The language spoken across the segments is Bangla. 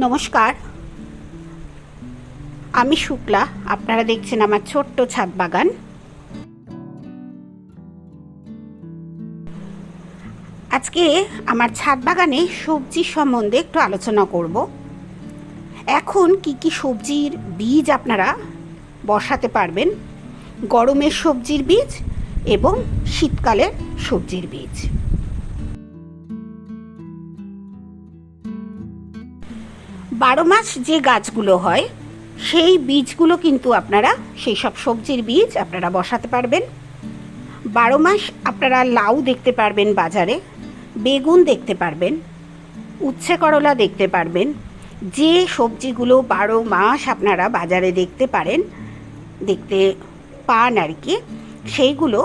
নমস্কার। আমি শুক্লা, আপনারা দেখছেন আমার ছোট্ট ছাদ বাগান। আজকে আমার ছাদ বাগানে সবজি সম্বন্ধে একটু আলোচনা করব। এখন কি কি সবজির বীজ আপনারা বসাতে পারবেন? গরমের সবজির বীজ এবং শীতকালের সবজির বীজ। বারো মাস যে গাছগুলো হয়, সেই বীজগুলো কিন্তু আপনারা, সেই সব সবজির বীজ আপনারা বসাতে পারবেন। বারো মাস আপনারা লাউ দেখতে পারবেন বাজারে, বেগুন দেখতে পারবেন, উচ্ছে করলা দেখতে পারবেন। যে সবজিগুলো বারো মাস আপনারা বাজারে দেখতে পারেন, দেখতে পান আর কি, সেইগুলো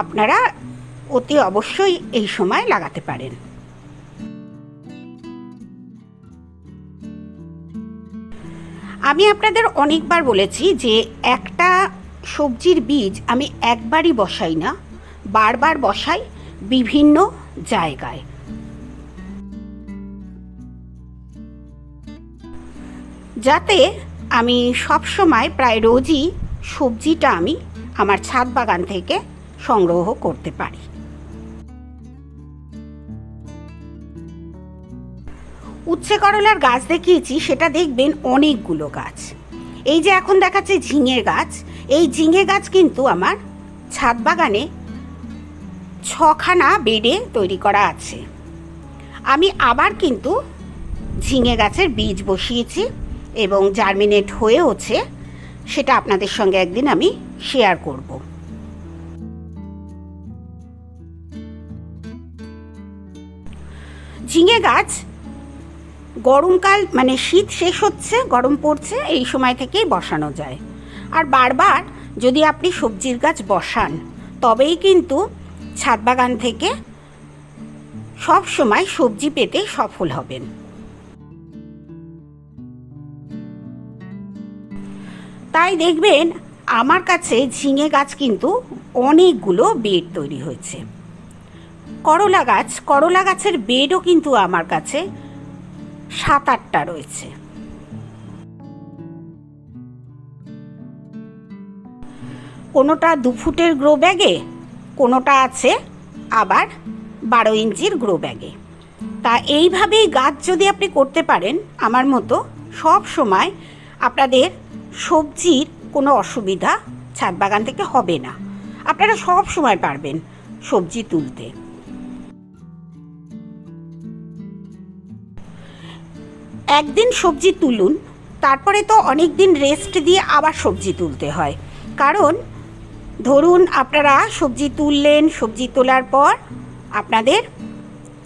আপনারা অতি অবশ্যই এই সময় লাগাতে পারেন। আমি আপনাদের অনেকবার বলেছি যে একটা সবজির বীজ আমি একবারই বসাই না, বারবার বসাই বিভিন্ন জায়গায়। যাতে আমি সব সময় প্রায় রোজই সবজিটা আমি আমার ছাদ বাগান থেকে সংগ্রহ করতে পারি। উচ্ছে করলার গাছ দেখিয়েছি, সেটা দেখবেন অনেকগুলো গাছ। এই যে এখন দেখাচ্ছে ঝিঙে গাছ, এই ঝিঙে গাছ কিন্তু আমার ছাদ বাগানে ছখানা বেডে তৈরি করা আছে। আমি আবার কিন্তু ঝিঙে গাছের বীজ বসিয়েছি এবং জার্মিনেট হয়েওছে, সেটা আপনাদের সঙ্গে একদিন আমি শেয়ার করব। ঝিঙে গাছ গরমকাল মানে শীত শেষ হচ্ছে, গরম পড়ছে, এই সময় থেকেই বসানো যায়। আর বারবার যদি আপনি সবজির গাছ বসান, তবেই কিন্তু ছাদ বাগান থেকে সব সময় সবজি পেতে সফল হবেন। তাই দেখবেন, আমার কাছে ঝিঙে গাছ কিন্তু অনেকগুলো বেড তৈরি হয়েছে। করলা গাছ, করলা গাছের বেডও কিন্তু আমার কাছে সাত আটটা রয়েছে। কোনোটা দু ফুটের গ্রো ব্যাগে, কোনোটা আছে আবার বারো ইঞ্চির গ্রো ব্যাগে। তা এইভাবেই গাছ যদি আপনি করতে পারেন, আমার মতো সব সময় আপনাদের সবজির কোনো অসুবিধা ছাদ বাগান থেকে হবে না। আপনারা সব সময় পারবেন সবজি তুলতে। একদিন সবজি তুলুন, তারপরে তো অনেক দিন রেস্ট দিয়ে আবার সবজি তুলতে হয়। কারণ, ধরুন আপনারা সবজি তুললেন, সবজি তোলার পর আপনাদের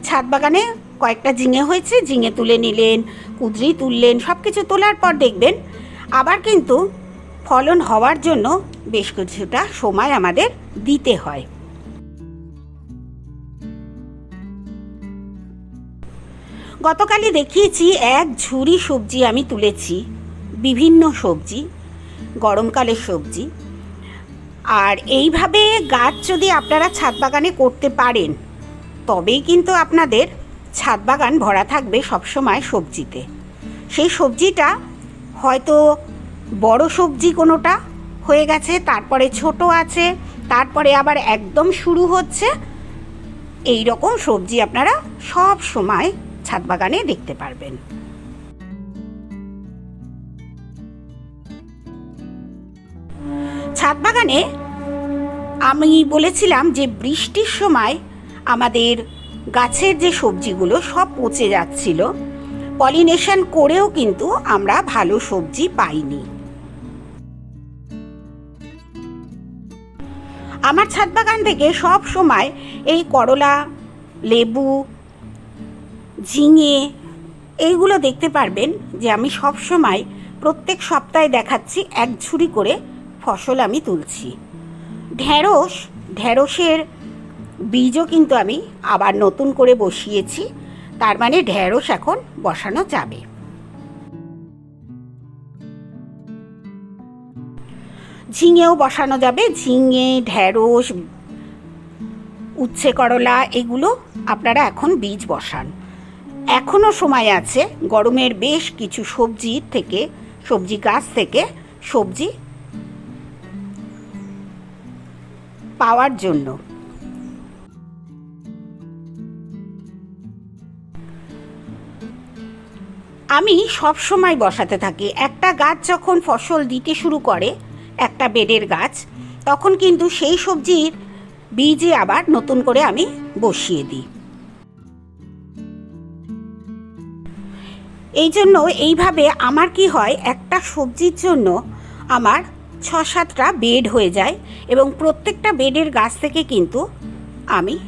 ছাদ বাগানে কয়েকটা ঝিঙে হয়েছে, ঝিঙে তুলে নিলেন, কুদরি তুললেন সব কিছু তোলার পর দেখবেন আবার কিন্তু ফলন হওয়ার জন্য বেশ কিছুটা সময় আমাদের দিতে হয়। গতকালই দেখিয়েছি এক ঝুড়ি সবজি আমি তুলেছি, বিভিন্ন সবজি, গরমকালের সবজি। আর এইভাবে গাছ যদি আপনারা ছাদ বাগানে করতে পারেন, তবেই কিন্তু আপনাদের ছাদ বাগান ভরা থাকবে সবসময় সবজিতে। সেই সবজিটা হয়তো বড় সবজি কোনোটা হয়ে গেছে, তারপরে ছোট আছে, তারপরে আবার একদম শুরু হচ্ছে এই রকম সবজি আপনারা সব সময় ছাদ বাগানে দেখতে পারবেন। ছাদ বাগানে আমি বলেছিলাম যে বৃষ্টির সময় আমাদের গাছের যে সবজিগুলো সব পচে যাচ্ছিল, পলিনেশন করেও কিন্তু আমরা ভালো সবজি পাইনি। আমার ছাদ বাগান থেকে সব সময় এই করলা, লেবু ঝিঙে, এইগুলো দেখতে পারবেন যে আমি সব সময় প্রত্যেক সপ্তাহে দেখাচ্ছি এক ঝুড়ি করে ফসল আমি তুলছি। ঢ্যাঁড়স ঢ্যাঁড়সের বীজও কিন্তু আমি আবার নতুন করে বসিয়েছি, তার মানে ঢ্যাঁড়স এখন বসানো যাবে। ঝিঙেও বসানো যাবে, ঝিঙে ঢ্যাঁড়স উচ্ছে করলা, এগুলো আপনারা এখন বীজ বসান। এখনও সময় আছে গরমের বেশ কিছু সবজি থেকে, সবজি গাছ থেকে সবজি পাওয়ার জন্য। আমি সব সময় বসাতে থাকি। একটা গাছ যখন ফসল দিতে শুরু করে, একটা বেডের গাছ, তখন কিন্তু সেই সবজির বীজে আবার নতুন করে আমি বসিয়ে দিই। এই জন্য এইভাবে আমার কি হয়, একটা সবজির জন্য আমার ছ সাতটা বেড হয়ে যায় এবং প্রত্যেকটা বেডের গাছ থেকে কিন্তু আমি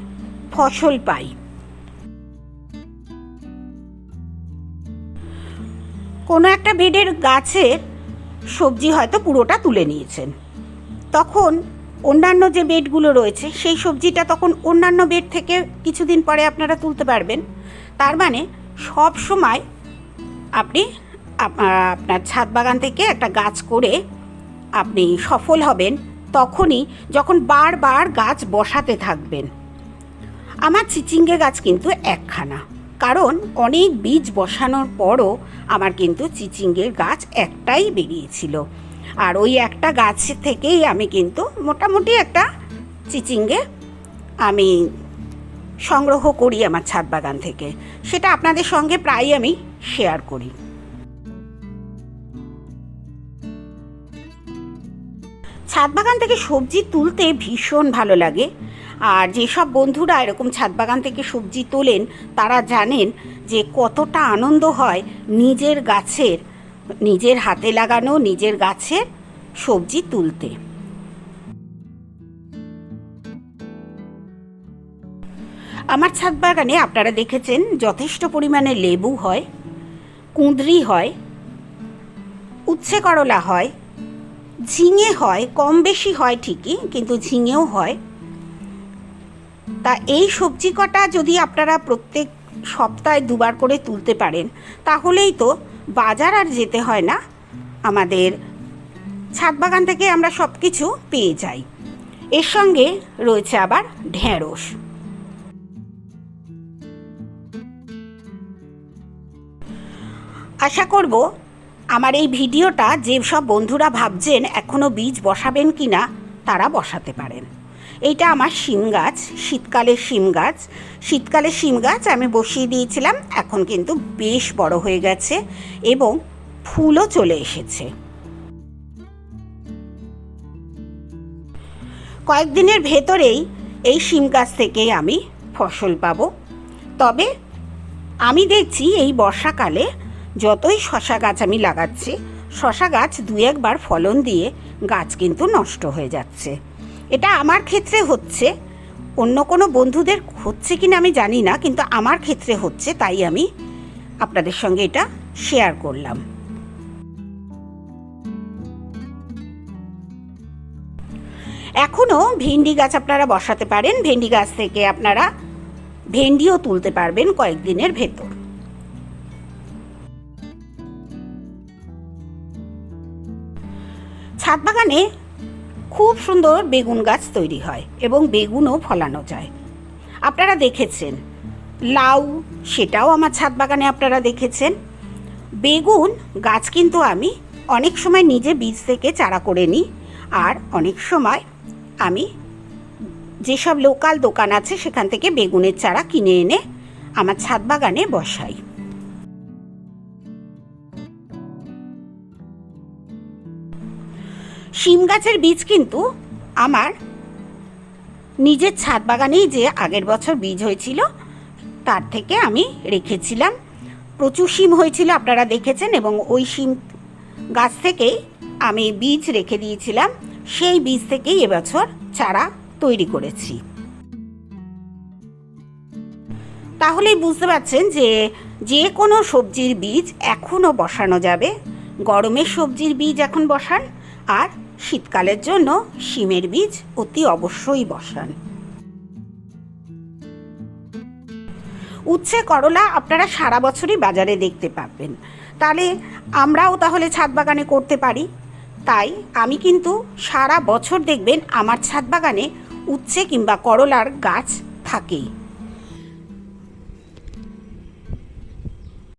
ফসল পাই। কোনো একটা বেডের গাছের সবজি হয়তো পুরোটা তুলে নিয়েছেন। তখন অন্যান্য যে বেডগুলো রয়েছে, সেই সবজিটা তখন অন্যান্য বেড থেকে কিছুদিন পরে আপনারা তুলতে পারবেন। তার মানে সব সময় আপনি আপনার ছাদ বাগান থেকে একটা গাছ করে আপনি সফল হবেন তখনই যখন বারবার গাছ বসাতে থাকবেন। আমার চিচিঙ্গে গাছ কিন্তু একখানা। কারণ অনেক বীজ বসানোর পরও আমার কিন্তু চিচিঙ্গের গাছ একটাই বেরিয়েছিল। আর ওই একটা গাছ থেকেই আমি কিন্তু মোটামুটি একটা চিচিঙ্গে আমি সংগ্রহ করি আমার ছাদ বাগান থেকে। সেটা আপনাদের সঙ্গে প্রায় আমি শেয়ার করি। ছাদ বাগান থেকে সবজি তুলতে ভীষণ ভালো লাগে। আর যেসব বন্ধুরা এরকম ছাদ বাগান থেকে সবজি তোলেন, তারা জানেন যে কতটা আনন্দ হয় নিজের গাছের, নিজের হাতে লাগানো নিজের গাছের সবজি তুলতে। আমার ছাদ বাগানে আপনারা দেখেছেন যথেষ্ট পরিমাণে লেবু হয়। কুঁদরি হয়, উচ্ছে করলা হয়, ঝিঙে হয়, কম বেশি হয় ঠিকই, কিন্তু ঝিঙেও হয়। তা এই সবজি কটা যদি আপনারা প্রত্যেক সপ্তাহে দুবার করে তুলতে পারেন, তাহলেই তো বাজার আর যেতে হয় না। আমাদের ছাদ বাগান থেকে আমরা সব কিছু পেয়ে যাই। এর সঙ্গে রয়েছে আবার ঢেঁড়স। আশা করব আমার এই ভিডিওটা যে সব বন্ধুরা ভাবছেন এখনও বীজ বসাবেন কি না তারা বসাতে পারেন। এইটা আমার শিম গাছ, শীতকালের শিম গাছ। শীতকালের শিম গাছ আমি বসিয়ে দিয়েছিলাম, এখন কিন্তু বেশ বড় হয়ে গেছে এবং ফুলও চলে এসেছে। কয়েকদিনের ভেতরেই এই শিম গাছ থেকেই আমি ফসল পাব। তবে আমি দেখছি এই বর্ষাকালে যতই শশা গাছ আমি লাগাচ্ছি, শশা গাছ দু একবার ফলন দিয়ে গাছ কিন্তু নষ্ট হয়ে যাচ্ছে। এটা আমার ক্ষেত্রে হচ্ছে, অন্য কোনো বন্ধুদের হচ্ছে কিনা আমি জানি না, কিন্তু আমার ক্ষেত্রে হচ্ছে, তাই আমি আপনাদের সঙ্গে এটা শেয়ার করলাম। এখনও ভেন্ডি গাছ আপনারা বসাতে পারেন, ভেন্ডি গাছ থেকে আপনারা ভেন্ডিও তুলতে পারবেন কয়েকদিনের ভেতর। ছাদ বাগানে খুব সুন্দর বেগুন গাছ তৈরি হয় এবং বেগুনও ফলানো যায়। আপনারা দেখেছেন, লাউ, সেটাও আমার ছাদ বাগানে আপনারা দেখেছেন। বেগুন গাছ কিন্তু আমি অনেক সময় নিজে বীজ থেকে চারা করে নিই আর অনেক সময় আমি যেসব লোকাল দোকান আছে সেখান থেকে বেগুনের চারা কিনে এনে আমার ছাদ বাগানে বসাই। শিম গাছের বীজ কিন্তু আমার নিজের ছাদ বাগানেই যে আগের বছর বীজ হয়েছিল, তার থেকে আমি রেখেছিলাম। প্রচুর শিম হয়েছিল আপনারা দেখেছেন এবং ওই শিম গাছ থেকেই আমি বীজ রেখে দিয়েছিলাম। সেই বীজ থেকেই এবছর চারা তৈরি করেছি। তাহলেই বুঝতে পারছেন যে যে কোনো সবজির বীজ এখনও বসানো যাবে। গরমের সবজির বীজ এখন বসান, আর শীতকালের জন্য শিমের বীজ অতি অবশ্যই বসান। উচ্ছে করলা আপনারা সারা বছরই বাজারে দেখতে পাবেন। তাহলে আমরাও তাহলে ছাদ বাগানে করতে পারি। তাই আমি কিন্তু সারা বছর দেখবেন আমার ছাদ বাগানে উচ্ছে কিংবা করলার গাছ থাকেই।